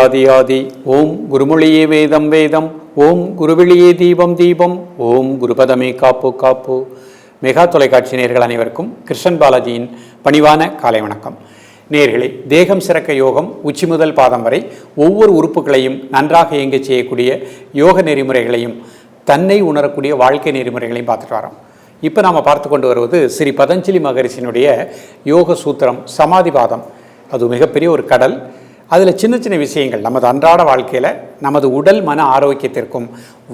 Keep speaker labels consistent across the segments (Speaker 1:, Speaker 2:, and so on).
Speaker 1: ஆதி ஆதி ஓம் குருமொழியே வேதம் வேதம் ஓம் குருவெளியே தீபம் தீபம் ஓம் குருபதமே காப்பு காப்பு. மெகா தொலைக்காட்சி நேர்கள் அனைவருக்கும் கிருஷ்ணன் பாலாஜியின் பணிவான காலை வணக்கம். நேர்களே தேகம் சிறக்க யோகம் உச்சி முதல் பாதம் வரை ஒவ்வொரு உறுப்புகளையும் நன்றாக இயங்கச் செய்யக்கூடிய யோக நெறிமுறைகளையும் தன்னை உணரக்கூடிய வாழ்க்கை நெறிமுறைகளையும் பார்த்துட்டு வரோம். இப்போ நாம் பார்த்து கொண்டு வருவது ஸ்ரீ பதஞ்சலி மகரிஷினுடைய யோக சூத்திரம் சமாதி பாதம். அது மிகப்பெரிய ஒரு கடல். அதில் சின்ன சின்ன விஷயங்கள். நமது அன்றாட வாழ்க்கையில் நமது உடல் மன ஆரோக்கியத்திற்கும்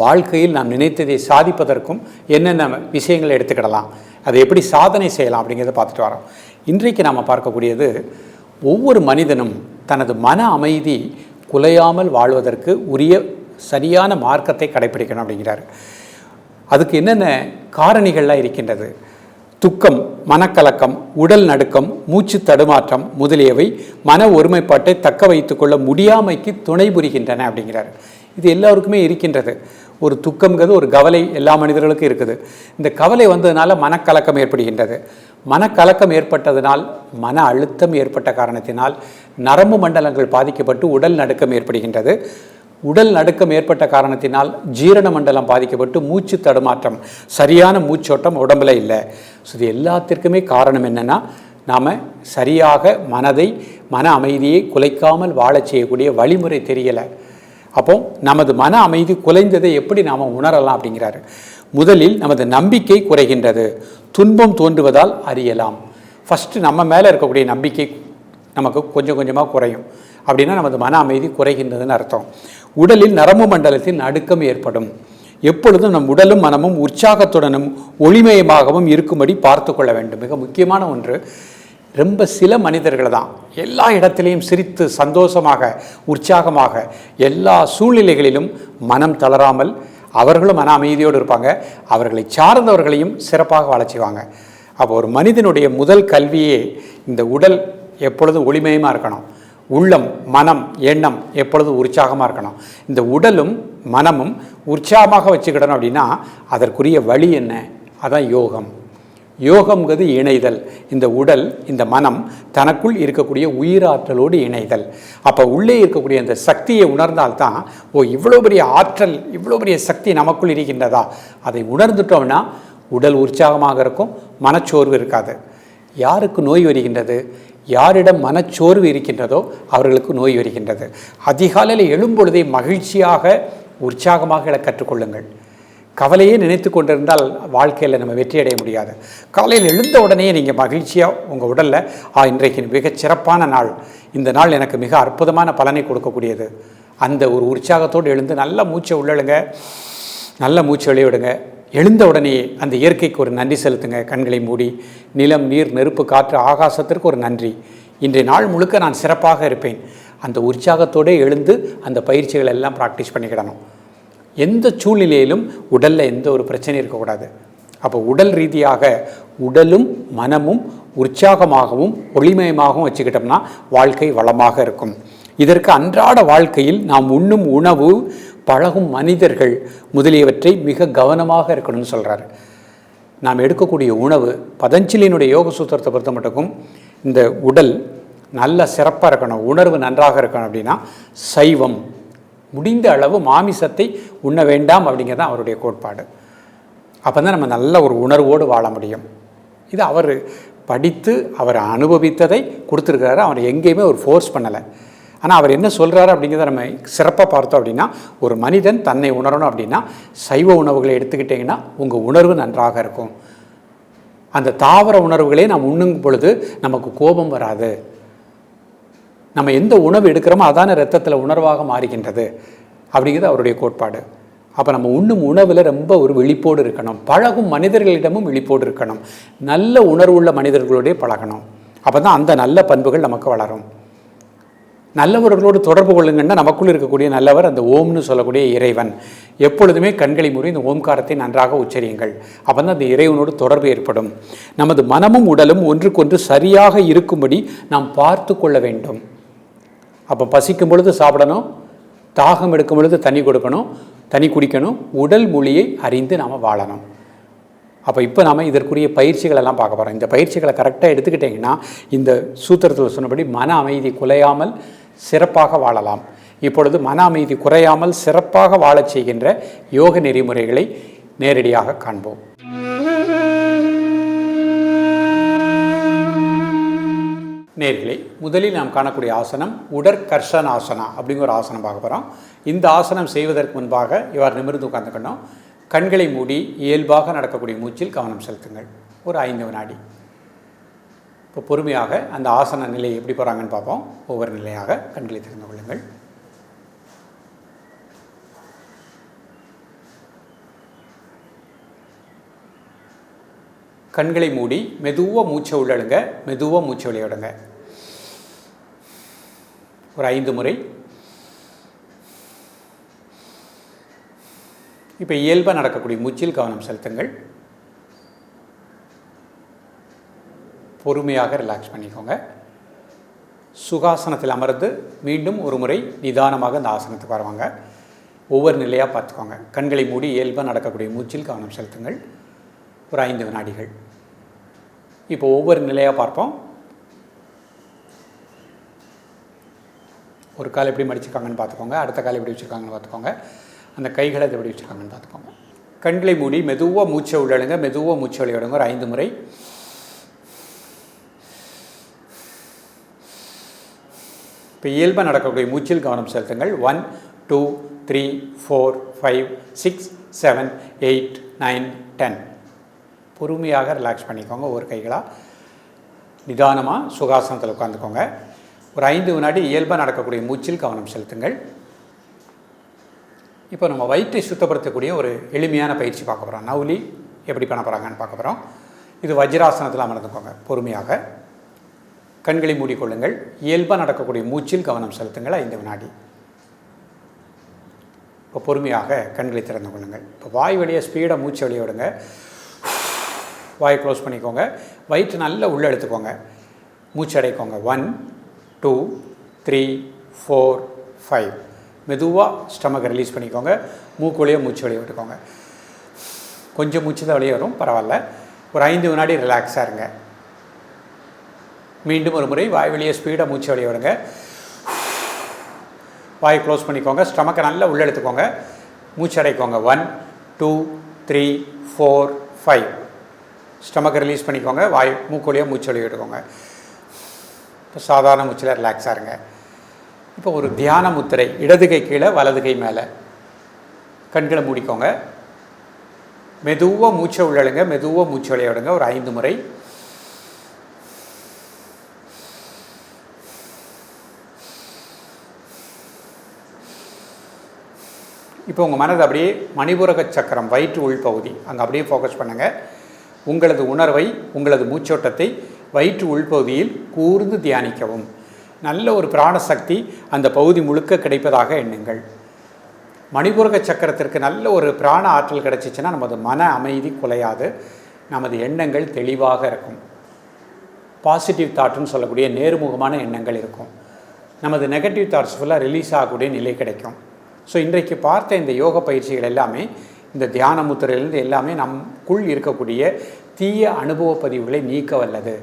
Speaker 1: வாழ்க்கையில் நாம் நினைத்ததை சாதிப்பதற்கும் என்னென்ன விஷயங்களை எடுத்துக்கிடலாம் அதை எப்படி சாதனை செய்யலாம் அப்படிங்கிறத பார்த்துட்டு வரோம். இன்றைக்கு நாம் பார்க்கக்கூடியது ஒவ்வொரு மனிதனும் தனது மன அமைதி குலையாமல் வாழ்வதற்கு உரிய சரியான மார்க்கத்தை கடைப்பிடிக்கணும் அப்படிங்கிறாரு. அதுக்கு என்னென்ன காரணிகள்லாம் இருக்கின்றது? துக்கம் மனக்கலக்கம் உடல் நடுக்கம் மூச்சு தடுமாற்றம் முதலியவை மன ஒருமைப்பாட்டை தக்க வைத்துக்கொள்ள முடியாமைக்கு துணை புரிகின்றன அப்படிங்கிறார். இது எல்லாருக்குமே இருக்கின்றது. ஒரு துக்கம்ங்கிறது ஒரு கவலை எல்லா மனிதர்களுக்கும் இருக்குது. இந்த கவலை வந்ததுனால மனக்கலக்கம் ஏற்படுகின்றது. மனக்கலக்கம் ஏற்பட்டதனால் மன அழுத்தம் ஏற்பட்ட காரணத்தினால் நரம்பு மண்டலங்கள் பாதிக்கப்பட்டு உடல் நடுக்கம் ஏற்படுகின்றது. உடல் நடுக்கம் ஏற்பட்ட காரணத்தினால் ஜீரண மண்டலம் பாதிக்கப்பட்டு மூச்சு தடுமாற்றம் சரியான மூச்சோட்டம் உடம்புல இல்லை. ஸோ இது எல்லாத்திற்குமே காரணம் என்னென்னா நாம் சரியாக மனதை மன அமைதியை குலைக்காமல் வாழச் செய்யக்கூடிய வழிமுறை தெரியலை. அப்போ நமது மன அமைதி குலைந்ததை எப்படி நாம் உணரலாம் அப்படிங்கிறாரு. முதலில் நமது நம்பிக்கை குறைகின்றது. துன்பம் தோன்றுவதால் அறியலாம். ஃபஸ்ட்டு நம்ம மேலே இருக்கக்கூடிய நம்பிக்கை நமக்கு கொஞ்சம் கொஞ்சமாக குறையும். அப்படின்னா நமது மன அமைதி குறைகின்றதுன்னு அர்த்தம். உடலில் நரம்பு மண்டலத்தில் நடுக்கம் ஏற்படும். எப்பொழுதும் நம் உடலும் மனமும் உற்சாகத்துடனும் ஒளிமயமாகவும் இருக்கும்படி பார்த்து கொள்ள வேண்டும். மிக முக்கியமான ஒன்று ரொம்ப சில மனிதர்கள் தான் எல்லா இடத்திலையும் சிரித்து சந்தோஷமாக உற்சாகமாக எல்லா சூழ்நிலைகளிலும் மனம் தளராமல் அவர்களும் மன அமைதியோடு இருப்பாங்க. அவர்களை சார்ந்தவர்களையும் சிறப்பாக வாழச் செய்வாங்க. அப்போ ஒரு மனிதனுடைய முதல் கல்வியே இந்த உடல் எப்பொழுதும் ஒளிமயமாக இருக்கணும். உள்ளம் மனம் எண்ணம் எப்பொழுதும் உற்சாகமாக இருக்கணும். இந்த உடலும் மனமும் உற்சாகமாக வச்சுக்கிடணும் அப்படின்னா அதற்குரிய வழி என்ன? அதான் யோகம். யோகம்ங்கிறது இணைதல். இந்த உடல் இந்த மனம் தனக்குள் இருக்கக்கூடிய உயிராற்றலோடு இணைதல். அப்போ உள்ளே இருக்கக்கூடிய அந்த சக்தியை உணர்ந்தால்தான் ஓ இவ்வளோ பெரிய ஆற்றல் இவ்வளோ பெரிய சக்தி நமக்குள் இருக்கின்றதா? அதை உணர்ந்துட்டோம்னா உடல் உற்சாகமாக இருக்கும் மனச்சோர்வு இருக்காது. யாருக்கு நோய் வருகின்றது? யாரிடம் மனச்சோர்வு இருக்கின்றதோ அவர்களுக்கு நோய் வருகின்றது. அதிகாலையில் எழும்பொழுதே மகிழ்ச்சியாக உற்சாகமாக எழ கற்றுக்கொள்ளுங்கள். கவலையே நினைத்து கொண்டிருந்தால் வாழ்க்கையில் நம்ம வெற்றி அடைய முடியாது. காலையில் எழுந்த உடனே நீங்கள் மகிழ்ச்சியாக உங்கள் உடலில் ஆ இன்றைக்கு மிகச் சிறப்பான நாள். இந்த நாள் எனக்கு மிக அற்புதமான பலனை கொடுக்கக்கூடியது. அந்த ஒரு உற்சாகத்தோடு எழுந்து நல்ல மூச்சை உள்ளழுங்க. நல்ல மூச்சு வெளியிடுங்க. எழுந்த உடனே அந்த இயற்கைக்கு ஒரு நன்றி செலுத்துங்க. கண்களை மூடி நிலம் நீர் நெருப்பு காற்று ஆகாசத்திற்கு ஒரு நன்றி. இன்றைய நாள் முழுக்க நான் சிறப்பாக இருப்பேன். அந்த உற்சாகத்தோடு எழுந்து அந்த பயிற்சிகள் எல்லாம் ப்ராக்டிஸ் பண்ணிக்கிடணும் எந்த சூழ்நிலையிலும் உடலில் எந்த ஒரு பிரச்சனையும் இருக்கக்கூடாது. அப்போ உடல் ரீதியாக உடலும் மனமும் உற்சாகமாகவும் ஒளிமயமாகவும் வச்சுக்கிட்டோம்னா வாழ்க்கை வளமாக இருக்கும். இதற்கு அன்றாட வாழ்க்கையில் நாம் உண்ணும் உணவு பழகும் மனிதர்கள் முதலியவற்றை மிக கவனமாக இருக்கணும்னு சொல்கிறாரு நாம் எடுக்கக்கூடிய உணவு பதஞ்சலியினுடைய யோக சூத்திரத்தை பொறுத்த மட்டுக்கும் இந்த உடல் நல்ல சிறப்பாக இருக்கணும் உணர்வு நன்றாக இருக்கணும் அப்படின்னா சைவம். முடிந்த அளவு மாமிசத்தை உண்ண வேண்டாம் அப்படிங்கிறது தான் அவருடைய கோட்பாடு. அப்போ தான் நம்ம நல்ல ஒரு உணர்வோடு வாழ முடியும். இது அவர் படித்து அவர் அனுபவித்ததை கொடுத்துருக்கிறாரு. அவர் எங்கேயுமே ஒரு ஃபோர்ஸ் பண்ணலை. ஆனால் அவர் என்ன சொல்கிறாரு அப்படிங்கிறத நம்ம சிறப்பாக பார்த்தோம் அப்படின்னா ஒரு மனிதன் தன்னை உணரணும் அப்படின்னா சைவ உணவுகளை எடுத்துக்கிட்டிங்கன்னா உங்கள் உணர்வு நன்றாக இருக்கும். அந்த தாவர உணர்வுகளே நாம் உண்ணும் பொழுது நமக்கு கோபம் வராது. நம்ம எந்த உணவு எடுக்கிறோமோ அதான ரத்தத்தில் உணர்வாக மாறுகின்றது அப்படிங்கிறது அவருடைய கோட்பாடு. அப்போ நம்ம உண்ணும் உணவில் ரொம்ப ஒரு விழிப்போடு இருக்கணும். பழகும் மனிதர்களிடமும் விழிப்போடு இருக்கணும். நல்ல உணர்வுள்ள மனிதர்களோடய பழகணும். அப்போ தான் அந்த நல்ல பண்புகள் நமக்கு வளரும். நல்லவர்களோடு தொடர்பு கொள்ளுங்கன்னா நமக்குள் இருக்கக்கூடிய நல்லவர் அந்த ஓம்னு சொல்லக்கூடிய இறைவன். எப்பொழுதுமே கண்களை மூடி இந்த ஓம்காரத்தை நன்றாக உச்சரியுங்கள். அப்போ தான் அந்த இறைவனோடு தொடர்பு ஏற்படும். நமது மனமும் உடலும் ஒன்றுக்கொன்று சரியாக இருக்கும்படி நாம் பார்த்து கொள்ள வேண்டும். அப்போ பசிக்கும் பொழுது சாப்பிடணும். தாகம் எடுக்கும் பொழுது தண்ணி கொடுக்கணும். தண்ணி குடிக்கணும். உடல் மொழியை அறிந்து நாம் வாழணும். அப்போ இப்போ நாம் இதற்குரிய பயிற்சிகளெல்லாம் பார்க்க போகிறோம் இந்த பயிற்சிகளை கரெக்டாக எடுத்துக்கிட்டிங்கன்னா இந்த சூத்திரத்தில் சொன்னபடி மன அமைதி குலையாமல் சிறப்பாக வாழலாம். இப்பொழுது மன அமைதி குறையாமல் சிறப்பாக வாழச் செய்கின்ற யோக நெறிமுறைகளை நேரடியாக காண்போம். நேர்களை முதலில் நாம் காணக்கூடிய ஆசனம் உடற்கர்ஷனாசனா அப்படிங்கிற ஒரு ஆசனம் பார்க்க போகிறோம் இந்த ஆசனம் செய்வதற்கு முன்பாக இவ்வாறு நிமிர்ந்து உட்காந்துக்கணும் கண்களை மூடி இயல்பாக நடக்கக்கூடிய மூச்சில் கவனம் செலுத்துங்கள். ஒரு ஐந்து வினாடி. இப்போ பொறுமையாக அந்த ஆசன நிலை எப்படி போகிறாங்கன்னு பார்ப்போம். ஒவ்வொரு நிலையாக கண்களை திறந்து கொள்ளுங்கள். கண்களை மூடி மெதுவாக மூச்சை உள்ளழுங்க. மெதுவாக மூச்சை வெளியிடுங்க ஒரு ஐந்து முறை. இப்போ இயல்பாக நடக்கக்கூடிய மூச்சில் கவனம் செலுத்துங்கள். பொறுமையாக ரிலாக்ஸ் பண்ணிக்கோங்க. சுகாசனத்தில் அமர்ந்து மீண்டும் ஒரு முறை நிதானமாக இந்த ஆசனத்துக்கு வருவாங்க. ஒவ்வொரு நிலையாக பார்த்துக்கோங்க. கண்களை மூடி இயல்பாக நடக்கக்கூடிய மூச்சில் கவனம் செலுத்துங்கள். ஒரு ஐந்து வினாடிகள். இப்போ ஒவ்வொரு நிலையாக பார்ப்போம். ஒரு கால் எப்படி மடிச்சிருக்காங்கன்னு பார்த்துக்கோங்க அடுத்த கால் எப்படி வச்சுருக்காங்கன்னு பார்த்துக்கோங்க அந்த கைகளை எப்படி வச்சுருக்காங்கன்னு பார்த்துக்கோங்க. கண்களை மூடி மெதுவாக மூச்சை உள்ளழுங்க மெதுவாக மூச்சை வெளியிடுங்க ஒரு ஐந்து முறை. இப்போ இயல்பாக நடக்கக்கூடிய மூச்சில் கவனம் செலுத்துங்கள். One two three four five six seven eight nine ten பொறுமையாக ரிலாக்ஸ் பண்ணிக்கோங்க. ஒரு கைகளாக நிதானமாக சுகாசனத்தில் உட்காந்துக்கோங்க ஒரு ஐந்து வினாடி இயல்பாக நடக்கக்கூடிய மூச்சில் கவனம் செலுத்துங்கள். இப்போ நம்ம வயிற்றை சுத்தப்படுத்தக்கூடிய ஒரு எளிமையான பயிற்சி பார்க்க போகிறோம் நவுலி எப்படி பண்ண போகிறாங்கன்னு பார்க்க போகிறோம் இது வஜ்ராசனத்தில் அமர்ந்துக்கோங்க பொறுமையாக. கண்களை மூடிக்கொள்ளுங்கள். இயல்பாக நடக்கக்கூடிய மூச்சில் கவனம் செலுத்துங்கள் ஐந்து வினாடி. இப்போ பொறுமையாக கண்களை திறந்து கொள்ளுங்கள். இப்போ வாய் வழியாக ஸ்பீடாக மூச்சு வெளியே விடுங்க. வாயை க்ளோஸ் பண்ணிக்கோங்க. வயிற்று நல்லா உள்ளே எடுத்துக்கோங்க. மூச்சு அடைக்கோங்க. One two three four five மெதுவாக ஸ்டமக்கை ரிலீஸ் பண்ணிக்கோங்க. மூக்கு வழியாக மூச்சு வெளியே விட்டுக்கோங்க. கொஞ்சம் மூச்சு தான் வெளியே வரும் பரவாயில்ல. ஒரு ஐந்து வினாடி ரிலாக்ஸாக இருங்க. மீண்டும் ஒரு முறை வாய் வெளியே ஸ்பீடாக மூச்சு வெளியே விடுங்க. வாய் க்ளோஸ் பண்ணிக்கோங்க. ஸ்டமக்கை நல்லா உள்ளே எடுத்துக்கோங்க. மூச்சு அடைக்கோங்க. One two three four five ஸ்டமக்கை release பண்ணிக்கோங்க. வாய் மூக்கொழியாக மூச்சு வெளியே விட்டுக்கோங்க. இப்போ சாதாரண மூச்சில் ரிலாக்ஸாக இருங்க. இப்போ ஒரு தியான முத்திரை இடது கை கீழே வலது கை மேலே. கண்களை மூடிக்கோங்க. மெதுவாக மூச்சை உள்ளழுங்க மெதுவாக மூச்சு விளையாடுங்க ஒரு ஐந்து முறை. இப்போ உங்கள் மனது அப்படியே மணிபுரக சக்கரம் வயிற்று உள்பகுதி அங்கே அப்படியே ஃபோக்கஸ் பண்ணுங்கள் உங்களது உணர்வை உங்களது மூச்சோட்டத்தை வயிற்று உள்பகுதியில் கூர்ந்து தியானிக்கவும். நல்ல ஒரு பிராணசக்தி அந்த பகுதி முழுக்க கிடைப்பதாக எண்ணுங்கள். மணிபுரக சக்கரத்திற்கு நல்ல ஒரு பிராண ஆற்றல் கிடைச்சிச்சுன்னா நமது மன அமைதி குலையாது. நமது எண்ணங்கள் தெளிவாக இருக்கும். பாசிட்டிவ் தாட்னு சொல்லக்கூடிய நேர்முகமான எண்ணங்கள் இருக்கும். நமது நெகட்டிவ் தாட்ஸ் ஃபுல்லாக ரிலீஸ் ஆகக்கூடிய நிலை கிடைக்கும். ஸோ இன்றைக்கு பார்த்த இந்த யோக பயிற்சிகள் எல்லாமே இந்த தியான முத்திரையிலேருந்து எல்லாமே நமக்குள் இருக்கக்கூடிய தீய அனுபவ பதிவுகளை நீக்க வல்லது.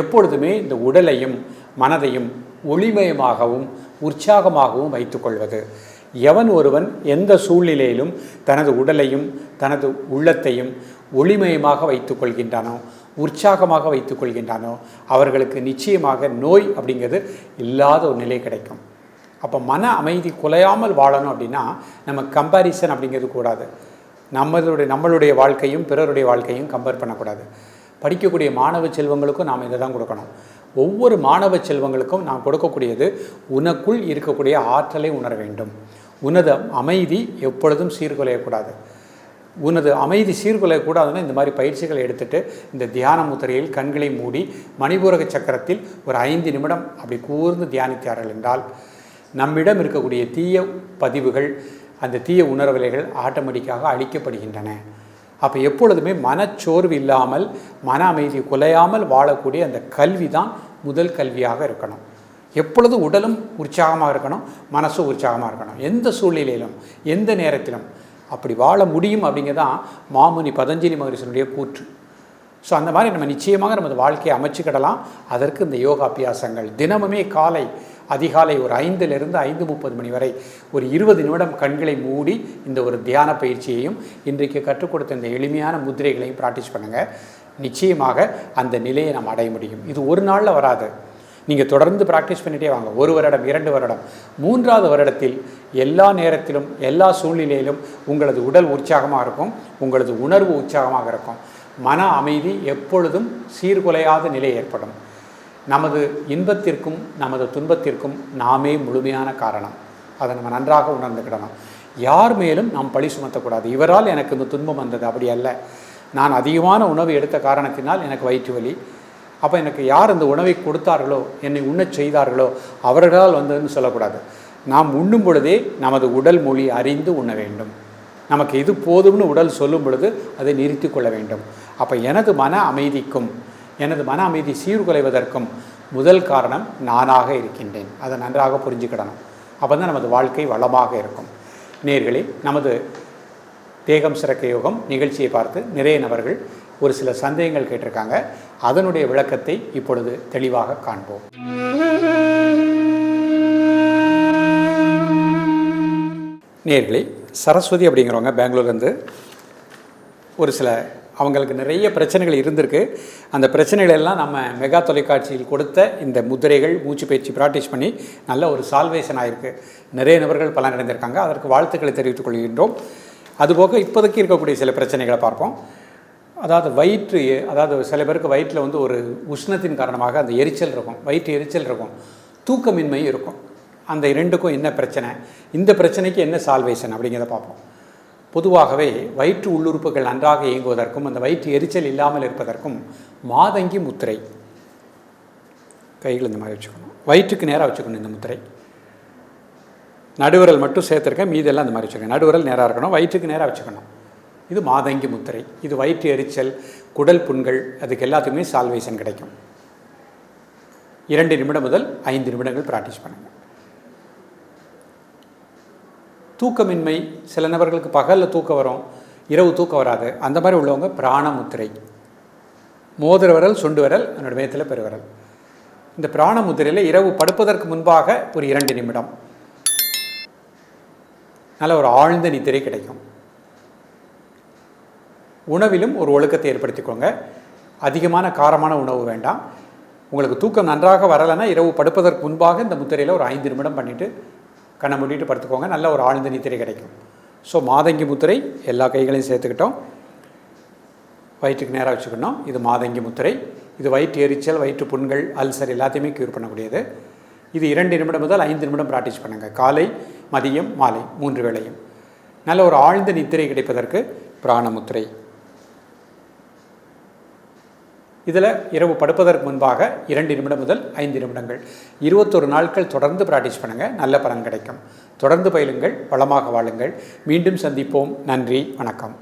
Speaker 1: எப்பொழுதுமே இந்த உடலையும் மனதையும் ஒளிமயமாகவும் உற்சாகமாகவும் வைத்துக்கொள்வது எவன் ஒருவன் எந்த சூழ்நிலையிலும் தனது உடலையும் தனது உள்ளத்தையும் ஒளிமயமாக வைத்துக்கொள்கின்றானோ உற்சாகமாக வைத்துக்கொள்கின்றானோ அவர்களுக்கு நிச்சயமாக நோய் அப்படிங்கிறது இல்லாத ஒரு நிலை கிடைக்கும். அப்போ மன அமைதி குலையாமல் வாழணும் அப்படின்னா நம்ம கம்பாரிசன் அப்படிங்கிறது கூடாது. நம்மளுடைய நம்மளுடைய வாழ்க்கையும் பிறருடைய வாழ்க்கையும் கம்பேர் பண்ணக்கூடாது. படிக்கக்கூடிய மாணவ செல்வங்களுக்கும் நாம் இதை தான் கொடுக்கணும். ஒவ்வொரு மாணவ செல்வங்களுக்கும் நாம் கொடுக்கக்கூடியது உனக்குள் இருக்கக்கூடிய ஆற்றலை உணர வேண்டும். உனது அமைதி எப்பொழுதும் சீர்குலையக்கூடாது. உனது அமைதி சீர்குலையக்கூடாதுன்னா இந்த மாதிரி பயிற்சிகளை எடுத்துகிட்டு இந்த தியான முத்திரையில் கண்களை மூடி மணிபூரக சக்கரத்தில் ஒரு ஐந்து நிமிடம் அப்படி கூர்ந்து தியானித்தார்கள் என்றால் நம்மிடம் இருக்கக்கூடிய தீய பதிவுகள் அந்த தீய உணர்வலைகள் ஆட்டோமேட்டிக்காக அழிக்கப்படுகின்றன. அப்போ எப்பொழுதுமே மனச்சோர்வு இல்லாமல் மன அமைதி குலையாமல் வாழக்கூடிய அந்த கல்வி தான் முதல் கல்வியாக இருக்கணும். எப்பொழுதும் உடலும் உற்சாகமாக இருக்கணும் மனசும் உற்சாகமாக இருக்கணும். எந்த சூழ்நிலையிலும் எந்த நேரத்திலும் அப்படி வாழ முடியும் அப்படிங்கிறதான் மாமுனி பதஞ்சலி மகரிஷனுடைய கூற்று. ஸோ அந்த மாதிரி நம்ம நிச்சயமாக நமது வாழ்க்கையை அமைச்சுக்கிடலாம். அதற்கு இந்த யோகாபியாசங்கள் தினமுமே காலை அதிகாலை ஒரு ஐந்திலிருந்து ஐந்து முப்பது மணி வரை ஒரு இருபது நிமிடம் கண்களை மூடி இந்த ஒரு தியான பயிற்சியையும் இன்றைக்கு கற்றுக் கொடுத்த இந்த எளிமையான முத்திரைகளையும் ப்ராக்டிஸ் பண்ணுங்கள் நிச்சயமாக அந்த நிலையை நாம் அடைய முடியும். இது ஒரு நாளில் வராது. நீங்கள் தொடர்ந்து ப்ராக்டிஸ் பண்ணிகிட்டே வாங்க. ஒரு வருடம் இரண்டு வருடம் மூன்றாவது வருடத்தில் எல்லா நேரத்திலும் எல்லா சூழ்நிலையிலும் உங்களது உடல் உற்சாகமாக இருக்கும். உங்களது உணர்வு உற்சாகமாக இருக்கும். மன அமைதி எப்பொழுதும் சீர்குலையாத நிலை ஏற்படும். நமது இன்பத்திற்கும் நமது துன்பத்திற்கும் நாமே முழுமையான காரணம். அதை நம்ம நன்றாக உணர்ந்துக்கிடணும். யார் மேலும் நாம் பழி சுமத்தக்கூடாது? இவரால் எனக்கு இந்த துன்பம் வந்தது அப்படி அல்ல. நான் அதிகமான உணவு எடுத்த காரணத்தினால் எனக்கு வயிற்று வலி அப்போ எனக்கு யார் இந்த உணவை கொடுத்தார்களோ என்னை உண்ணச் செய்தார்களோ அவர்களால் வந்ததுன்னு சொல்லக்கூடாது. நாம் உண்ணும் பொழுதே நமது உடல் மொழி அறிந்து உண்ண வேண்டும். நமக்கு இது போதும்னு உடல் சொல்லும் பொழுது அதை நிறுத்தி கொள்ள வேண்டும். அப்போ எனது மன அமைதிக்கும் எனது மன அமைதி சீர்குலைவதற்கும் முதல் காரணம் நானாக இருக்கின்றேன். அதை நன்றாக புரிஞ்சுக்கிடணும். அப்போ தான் நமது வாழ்க்கை வளமாக இருக்கும். நேர்களே நமது தேகம் சிறக்க யோகம் நிகழ்ச்சியை பார்த்து நிறைய நபர்கள் ஒரு சில சந்தேகங்கள் கேட்டிருக்காங்க. அதனுடைய விளக்கத்தை இப்பொழுது தெளிவாக காண்போம். நேர்களே சரஸ்வதி அப்படிங்கிறவங்க பெங்களூர்லேருந்து ஒரு சில அவங்களுக்கு நிறைய பிரச்சனைகள் இருந்திருக்கு. அந்த பிரச்சனைகள் எல்லாம் நம்ம மெகா தொலைக்காட்சியில் கொடுத்த இந்த முதிரைகள் மூச்சு பயிற்சி ப்ராக்டிஸ் பண்ணி நல்ல ஒரு சால்வேஷன் ஆகிருக்கு நிறைய நபர்கள் பலனடைந்திருக்காங்க. அதற்கு வாழ்த்துக்களை தெரிவித்துக் கொள்கின்றோம். அதுபோக இப்போதைக்கு இருக்கக்கூடிய சில பிரச்சனைகளை பார்ப்போம். அதாவது வயிற்று அதாவது சில பேருக்கு வயிற்றில் வந்து ஒரு உஷ்ணத்தின் காரணமாக அந்த எரிச்சல் இருக்கும். வயிற்று எரிச்சல் இருக்கும். தூக்கமின்மை இருக்கும். அந்த இரண்டுக்கும் என்ன பிரச்சனை? இந்த பிரச்சனைக்கு என்ன சால்வேஷன் அப்படிங்கிறத பார்ப்போம். பொதுவாகவே வயிற்று உள்ளுறுப்புகள் நன்றாக இயங்குவதற்கும் அந்த வயிற்று எரிச்சல் இல்லாமல் இருப்பதற்கும் மாதங்கி முத்திரை. கைகள் இந்த மாதிரி வச்சுக்கணும். வயிற்றுக்கு நேராக வச்சுக்கணும் இந்த முத்திரை. நடுவிரல் மட்டும் சேர்த்துருக்கேன் மீதெல்லாம் இந்த மாதிரி வச்சுக்கணும். நடுவிரல் நேராக இருக்கணும் வயிற்றுக்கு நேராக வச்சுக்கணும். இது மாதங்கி முத்திரை. இது வயிற்று எரிச்சல் குடல் புண்கள் அதுக்கு எல்லாத்துக்குமே சால்வேஷன் கிடைக்கும். இரண்டு நிமிடம் முதல் ஐந்து நிமிடங்கள் ப்ராக்டிஸ் பண்ணுங்கள் தூக்கமின்மை சில நபர்களுக்கு பகலில் தூக்கம் வரும் இரவு தூக்கம் வராது. அந்த மாதிரி உள்ளவங்க பிராணமுத்திரை. மோதிர விரல் சுண்டு விரல் என்னோடய மேத்தில் பெருவிரல். இந்த பிராணமுத்திரையில் இரவு படுப்பதற்கு முன்பாக ஒரு இரண்டு நிமிடம். நல்ல ஒரு ஆழ்ந்த நித்திரை கிடைக்கும். உணவிலும் ஒரு ஒழுக்கத்தை ஏற்படுத்திக்கோங்க. அதிகமான காரமான உணவு வேண்டாம். உங்களுக்கு தூக்கம் நன்றாக வரலைன்னா இரவு படுப்பதற்கு முன்பாக இந்த முத்திரையில் ஒரு ஐந்து நிமிடம் பண்ணிவிட்டு கண்ணை மூடிட்டு படுத்துக்கோங்க. நல்ல ஒரு ஆழ்ந்த நித்திரை கிடைக்கும். ஸோ மாதங்கி முத்திரை எல்லா கைகளையும் சேர்த்துக்கிட்டோம். வயிற்றுக்கு நேராக வச்சுக்கணும். இது மாதங்கி முத்திரை. இது வயிற்று எரிச்சல் வயிற்று புண்கள் அல்சர் எல்லாத்தையுமே க்யூர் பண்ணக்கூடியது. இது இரண்டு நிமிடம் முதல் ஐந்து நிமிடம் ப்ராக்டிஸ் பண்ணுங்கள் காலை மதியம் மாலை மூன்று வேளையும். நல்ல ஒரு ஆழ்ந்த நித்திரை கிடைப்பதற்கு பிராணமுத்திரை இதில் இரவு படுப்பதற்கு முன்பாக இரண்டு நிமிடம் முதல் ஐந்து நிமிடங்கள். இருபத்தொரு நாட்கள் தொடர்ந்து ப்ராக்டிஸ் பண்ணுங்கள் நல்ல பலன் கிடைக்கும். தொடர்ந்து பயிலுங்கள். வளமாக வாழுங்கள். மீண்டும் சந்திப்போம். நன்றி. வணக்கம்.